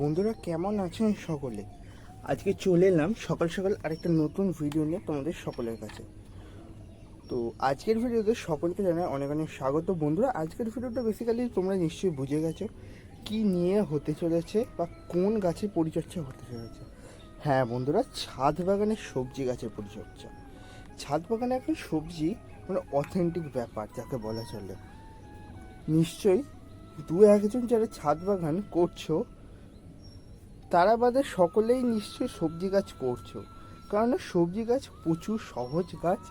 বন্ধুরা কেমন আছেন সকলে? আজকে চলে এলাম সকাল সকাল আরেকটা নতুন ভিডিও নিয়ে তোমাদের সকলের কাছে। তো আজকের ভিডিওতে সকলকে জানাই অনেক অনেক স্বাগত। বন্ধুরা, আজকের ভিডিওটা বেসিক্যালি তোমরা নিশ্চয়ই বুঝে গেছো কি নিয়ে হতে চলেছে বা কোন গাছে পরিচর্যা হতে চলেছে। হ্যাঁ বন্ধুরা, ছাদ বাগানের সবজি গাছের পরিচর্যা। ছাদ বাগানে একটা সবজি মানে অথেন্টিক ব্যাপার যাকে বলা চলে। নিশ্চয়ই দু একজন যারা ছাদ বাগান করছ তারা বাদে সকলেই নিশ্চয়ই সবজি গাছ করছ। কারণ সবজি গাছ প্রচুর সহজ গাছ,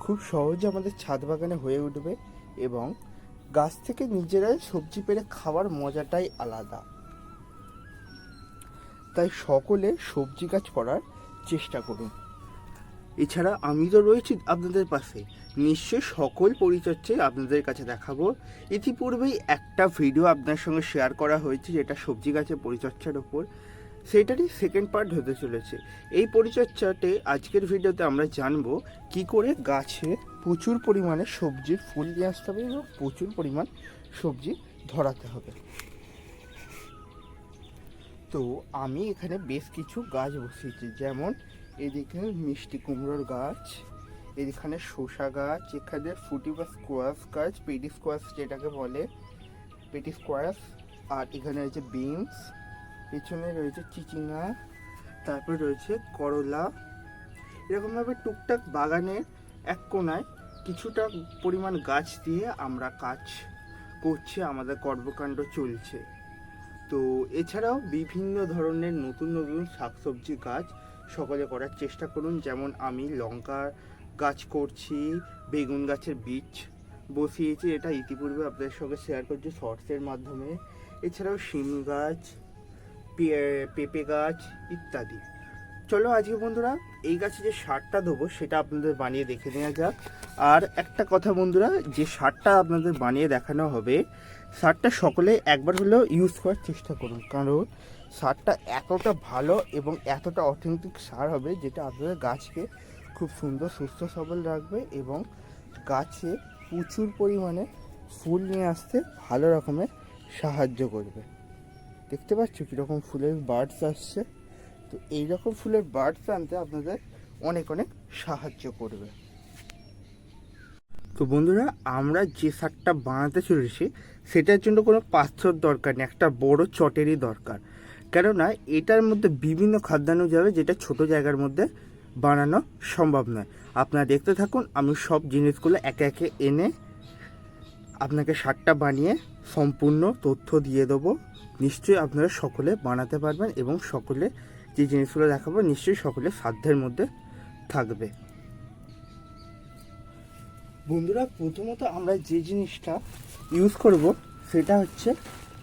খুব সহজে আমাদের ছাদ বাগানে হয়ে উঠবে এবং গাছ থেকে নিজেরাই সবজি পেরে খাওয়ার মজাটাই আলাদা। তাই সকলে সবজি গাছ করার চেষ্টা করুন। এছাড়া আমি তো রয়েছি আপনাদের পাশে। নিশ্চয় সকল পরিচর্যায় আপনাদের কাছে দেখাবো। ইতিপূর্বেই একটা ভিডিও আপনার সঙ্গে শেয়ার করা হয়েছে যেটা সবজি গাছের পরিচর্যার ওপর। সেটারই সেকেন্ড পার্ট হতে চলেছে। এই পরিচর্যাতে আজকের ভিডিওতে আমরা জানব কি করে গাছে প্রচুর পরিমাণে সবজির ফুল নিয়ে আসতে হবে এবং প্রচুর পরিমাণ সবজি ধরাতে হবে। তো আমি এখানে বেশ কিছু গাছ বসিয়েছি, যেমন এদিকে মিষ্টি কুমড়োর গাছ এখানে শসা গাছ, এখানে ফুটি বা স্কোয়াশ গাছ, পেটি স্কোয়াশ যেটাকে বলে, পেটি স্কোয়াশ আর এখানে রয়েছে বিনস পেছনে রয়েছে চিচিঙ্গা, তারপর রয়েছে করলা। এরকমভাবে টুকটাক বাগানের এক কোনায় কিছুটা পরিমাণ গাছ দিয়ে আমরা কাজ করছি, আমাদের কর্মকাণ্ড চলছে। তো এছাড়াও বিভিন্ন ধরনের নতুন নতুন শাকসবজি গাছ সকলে করার চেষ্টা করুন। যেমন আমি লঙ্কা গাছ করছি, বেগুন গাছের বীজ বসিয়েছি। এটা ইতিপূর্বে আপনাদের সঙ্গে শেয়ার করছি শর্টসের মাধ্যমে। এছাড়াও শিম গাছ পেঁপে গাছ ইত্যাদি। চলো আজকে বন্ধুরা, এই গাছে যে সারটা দেবো, সেটা আপনাদের বানিয়ে দেখে নেওয়া যাক। আর একটা কথা বন্ধুরা, যে সারটা আপনাদের বানিয়ে দেখানো হবে, সারটা সকলে একবার হলেও ইউজ করার চেষ্টা করুন। কারণ সারটা এতটা ভালো এবং এতটা অথেন্টিক সার হবে, যেটা আপনাদের গাছকে খুব সুন্দর, সুস্থ, সবল রাখবে এবং গাছে প্রচুর পরিমাণে ফুল নিয়ে আসতে ভালো রকমের সাহায্য করবে। দেখতে পাচ্ছ কীরকম ফুলের বার্ডস আসছে? তো এই রকম ফুলের বার্ডস আনতে আপনাদের অনেক অনেক সাহায্য করবে। তো বন্ধুরা, আমরা যে সারটা বানাতে চলেছি, সেটার জন্য কোনো পাথর দরকার নেই, একটা বড় চটেরই দরকার। কেননা, এটার মধ্যে বিভিন্ন খাদ্যাণু যাবে যেটা ছোট জায়গার মধ্যে বানানো সম্ভব নয়। আপনারা দেখতে থাকুন, আমি সব জিনিসগুলো একে একে এনে আপনাকে সারটা বানিয়ে সম্পূর্ণ তথ্য দিয়ে দেবো। নিশ্চয়ই আপনারা সকলে বানাতে পারবেন এবং সকলে যে জিনিসগুলো দেখাবো নিশ্চয়ই সকলে সাধ্যের মধ্যে থাকবে। বন্ধুরা, প্রথমত আমরা যে জিনিসটা ইউজ করব সেটা হচ্ছে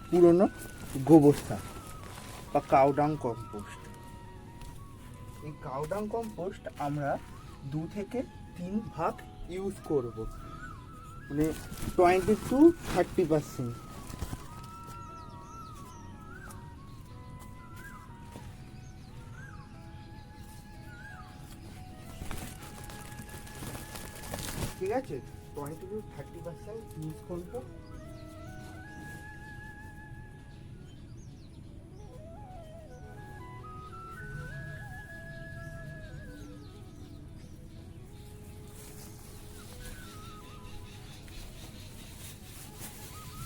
পুরনো গোবর সার বা কাউডাং কম্পোস্ট। এই কাউডাং কম্পোস্ট আমরা দু থেকে তিন ভাগ ইউজ করব। মানে টোয়েন্টি টু থার্টি পার্সেন্ট ঠিক আছে? Twenty two thirty percent use করব।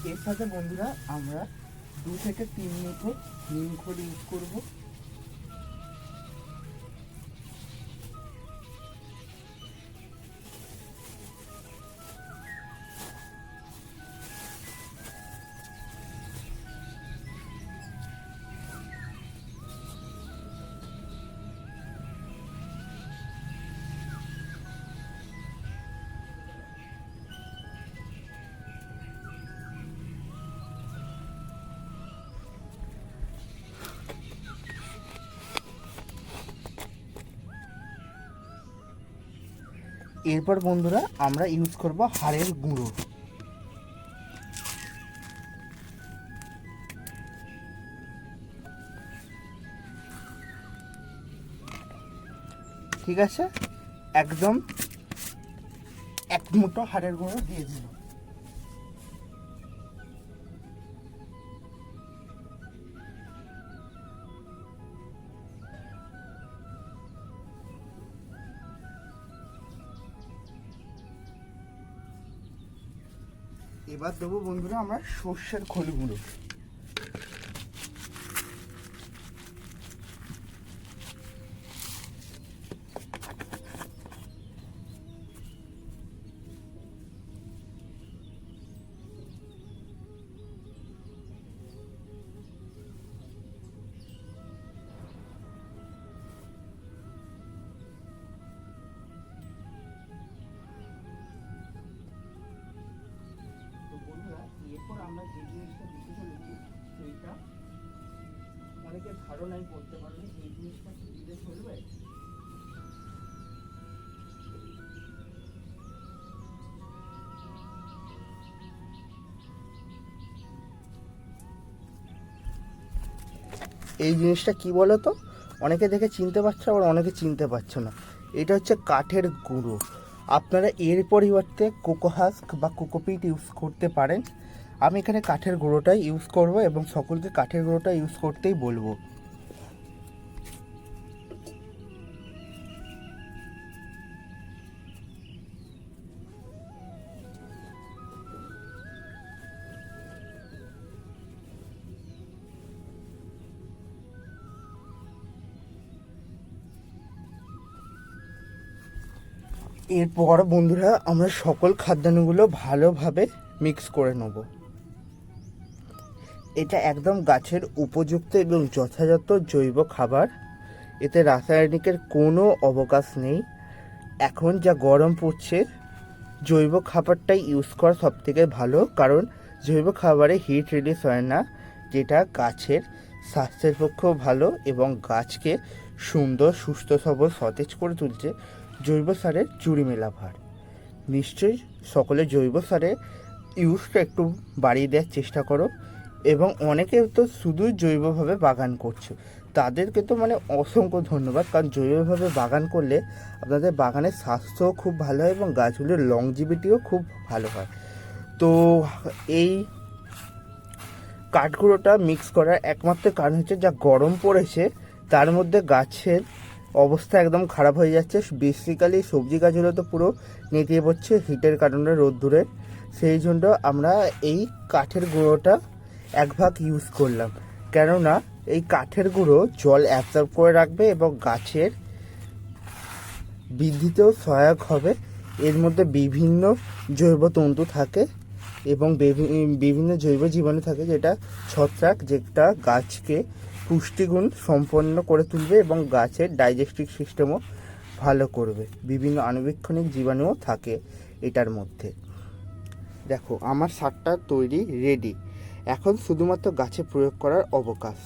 এর সাথে বন্ধুরা আমরা দু থেকে তিন মুঠো নিম খোল ইউজ করব। এরপর বন্ধুরা আমরা ইউজ করব হাড়ের গুঁড়ো। ঠিক আছে? একদম এক মুঠো হাড়ের গুঁড়ো দিয়ে দিল এবার দেবো বন্ধুরা আমরা সর্ষের খোলগুলো। তো জিনিসটা দিতে চলেছি সেইটা অনেকে ধারণাই করতে পারবে এই জিনিসটা কি দিলে চলবে? এই জিনিসটা কি বলো তো অনেকে দেখে চিনতে পারছ, আবার অনেকে চিনতে পারছ না। এটা হচ্ছে কাঠের গুঁড়ো। আপনারা এর পরিবর্তে কোকো হাস্ক বা কোকোপিট ইউজ করতে পারেন। আমি এখানে কাঠের গুঁড়োটাই ইউজ করব এবং সকলকে কাঠের গুঁড়োটা ইউজ করতেই বলব। এরপর বন্ধুরা আমরা সকল খাদ্যান্নগুলো ভালোভাবে মিক্স করে নেব। এটা একদম গাছের উপযুক্ত এবং যথাযথ জৈব খাবার। এতে রাসায়নিকের কোনো অবকাশ নেই। এখন যা গরম পড়ছে, জৈব খাবারটাই ইউজ করা সব থেকে ভালো, কারণ জৈব খাবারে হিট রিলিজ হয় না, যেটা গাছের স্বাস্থ্যের পক্ষেও ভালো এবং গাছকে সুন্দর, সুস্থ, সবল, সতেজ করে তুলছে জৈব সারের চুরি মেলা ভার। নিশ্চয়ই সকলে জৈব সারের ইউজটা একটু বাড়িয়ে দেওয়ার চেষ্টা করো। এবং অনেকে তো শুধুই জৈবভাবে বাগান করছে। তাদেরকে তো মানে অসংখ্য ধন্যবাদ, কারণ জৈবভাবে বাগান করলে আপনাদের বাগানের স্বাস্থ্যও খুব ভালো হয় এবং গাছগুলোর লংজিভিটিও খুব ভালো হয়। তো এই কাঠগুঁড়োটা মিক্স করার একমাত্র কারণ হচ্ছে যা গরম পড়েছে, তার মধ্যে গাছের অবস্থা একদম খারাপ হয়ে যাচ্ছে। বেসিক্যালি সবজি গাছগুলো তো পুরো নেতিয়ে পড়ছে হিটের কারণে রোদ্দুরে সেই জন্য আমরা এই কাঠের গুঁড়োটা এক ভাগ ইউজ করলাম। কেননা, এই কাঠের গুঁড়ো জল অ্যাবজর্ব করে রাখবে এবং গাছের বৃদ্ধিতেও সহায়ক হবে। এর মধ্যে বিভিন্ন জৈব তন্তু থাকে এবং বিভিন্ন জৈব জীবাণু থাকে যেটা ছত্রাক যেটা গাছকে পুষ্টিগুণ সম্পন্ন করে তুলবে এবং গাছের ডাইজেস্টিভ সিস্টেমও ভালো করবে। বিভিন্ন আণুবীক্ষণিক জীবাণুও থাকে এটার মধ্যে। দেখো, আমার সারটা তৈরি রেডি এখন শুধুমাত্র গাছে প্রয়োগ করার অবকাশ।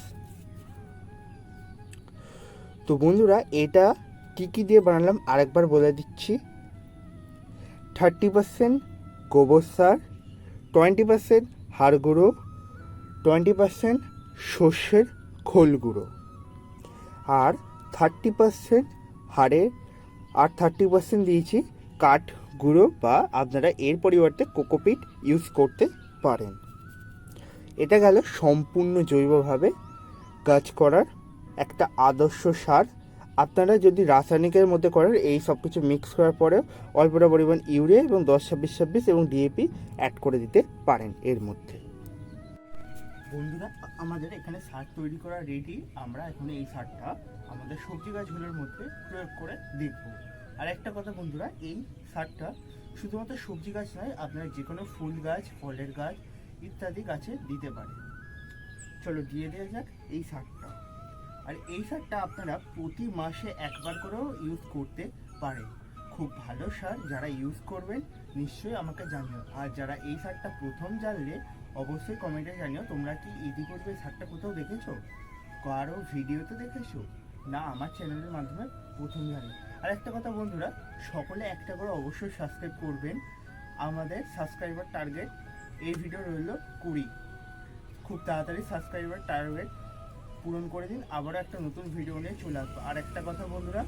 তো বন্ধুরা, এটা কী কী দিয়ে বানালাম আরেকবার বলে দিচ্ছি। থার্টি পার্সেন্ট গোবর সার, টোয়েন্টি পার্সেন্ট হাড় গুঁড়ো, টোয়েন্টি পার্সেন্ট সর্ষের খোল গুঁড়ো। আর থার্টি পার্সেন্ট হাড়ের আর থার্টি পার্সেন্ট দিয়েছি কাঠ গুঁড়ো বা আপনারা এর পরিবর্তে কোকোপিট ইউজ করতে পারেন। এটা গেল সম্পূর্ণ জৈবভাবে গাছ করার একটা আদর্শ সার। আপনারা যদি রাসায়নিকের মধ্যে করেন, এই সব কিছু মিক্স করার পরে অল্পটা পরিমাণ ইউরিয়া এবং দশ ছাব্বিশ ছাব্বিশ এবং ডিএপি অ্যাড করে দিতে পারেন এর মধ্যে। বন্ধুরা, আমাদের এখানে সার তৈরি করা রেডি আমরা এখন এই সারটা আমাদের সবজি গাছগুলোর মধ্যে প্রয়োগ করে দেখব। আর একটা কথা বন্ধুরা, এই সারটা শুধুমাত্র সবজি গাছ নয়, আপনারা যে কোনো ফুল গাছ, ফলের গাছ ইত্যাদি গাছে দিতে পারে। চলো দিয়ে দেওয়া যাক এই সারটা আর এই সারটা আপনারা প্রতি মাসে একবার করেও ইউজ করতে পারেন। খুব ভালো সার যারা ইউজ করবেন, নিশ্চয়ই আমাকে জানিও। আর যারা এই সারটা প্রথম জানলে, অবশ্যই কমেন্টে জানিও তোমরা কি ইতিপূর্বে এই সারটা কোথাও দেখেছ? কারও ভিডিওতে দেখেছ? না, আমার চ্যানেলের মাধ্যমে প্রথম জানি। আর একটা কথা বন্ধুরা, সকলে একটা করে অবশ্যই সাবস্ক্রাইব করবেন। আমাদের সাবস্ক্রাইবার টার্গেট এই ভিডিও রইল কুড়ি। খুব তাড়াতাড়ি সাবস্ক্রাইবার টার্গেট পূরণ করে দিন। আবারও একটা নতুন ভিডিও নিয়ে চলে আসব। আর একটা কথা বন্ধুরা,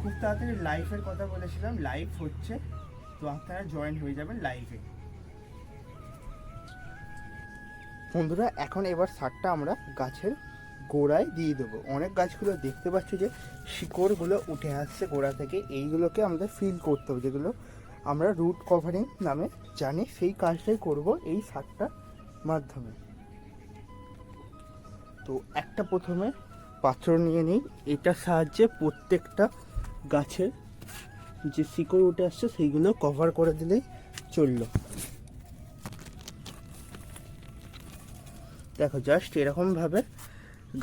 খুব তাড়াতাড়ি লাইফের কথা বলেছিলাম লাইভ হচ্ছে তো আপনারা জয়েন হয়ে যাবেন লাইভে বন্ধুরা, এখন এবার সারটা আমরা গাছের গোড়ায় দিয়ে দেবো। অনেক গাছগুলো দেখতে পাচ্ছি যে শিকড়গুলো উঠে আসছে গোড়া থেকে। এইগুলোকে আমাদের ফিল করতে হবে, যেগুলো আমরা রুট কভারিং নামে জানি, সেই কাজটাই করব এই সারটার মাধ্যমে। তো একটা প্রথমে পাত্র নিয়ে নিই। এটার সাহায্যে প্রত্যেকটা গাছের যে শিকড় উঠে আসছে, সেইগুলো কভার করে দিলেই চলল। দেখো জাস্ট এরকমভাবে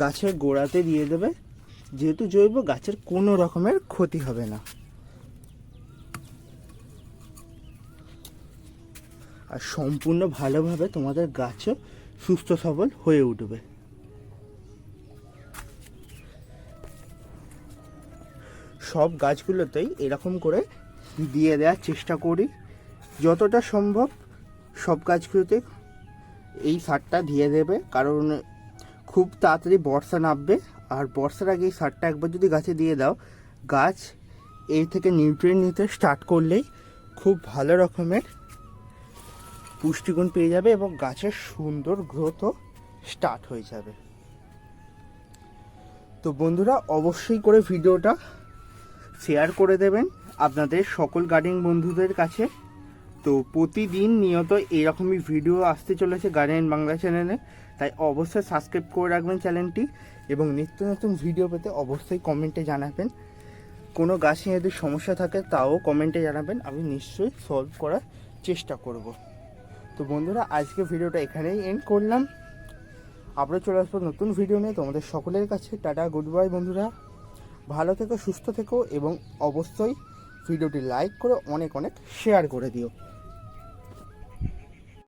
গাছের গোড়াতে দিয়ে দেবে, যেহেতু জৈব গাছের কোনো রকমের ক্ষতি হবে না। আর সম্পূর্ণ ভালোভাবে তোমাদের গাছও সুস্থ সবল হয়ে উঠবে। সব গাছগুলোতেই এরকম করে দিয়ে দেওয়ার চেষ্টা করি। যতটা সম্ভব সব গাছগুলোতে এই সারটা দিয়ে দেবে, কারণ খুব তাড়াতাড়ি বর্ষা নামবে। আর বর্ষার আগে এই সারটা একবার যদি গাছে দিয়ে দাও, গাছ এর থেকে নিউট্রিয়েন্ট নিতে স্টার্ট করলেই খুব ভালো রকমের পুষ্টিগুণ পেয়ে যাবে এবং গাছের সুন্দর গ্রোথও স্টার্ট হয়ে যাবে। তো বন্ধুরা, অবশ্যই করে ভিডিওটা শেয়ার করে দেবেন আপনাদের সকল গার্ডেন বন্ধুদের কাছে। তো প্রতিদিন নিয়ত এরকমই ভিডিও আসতে চলেছে গার্ডেন বাংলা চ্যানেলে তাই অবশ্যই সাবস্ক্রাইব করে রাখবেন চ্যানেলটি এবং নিত্য নতুন ভিডিও পেতে অবশ্যই কমেন্টে জানাবেন। কোনো গাছে যদি সমস্যা থাকে, তাও কমেন্টে জানাবেন। আমি নিশ্চয়ই সলভ করার চেষ্টা করব। তো বন্ধুরা, আজকে ভিডিওটা এখানেই এন্ড করলাম। আবারও চলে আসব নতুন ভিডিও নিয়ে। তোমাদের সকলের কাছে টাটা গুড বাই বন্ধুরা। ভালো থেকো, সুস্থ থেকো এবং অবশ্যই ভিডিওটি লাইক করে অনেক অনেক শেয়ার করে দিও।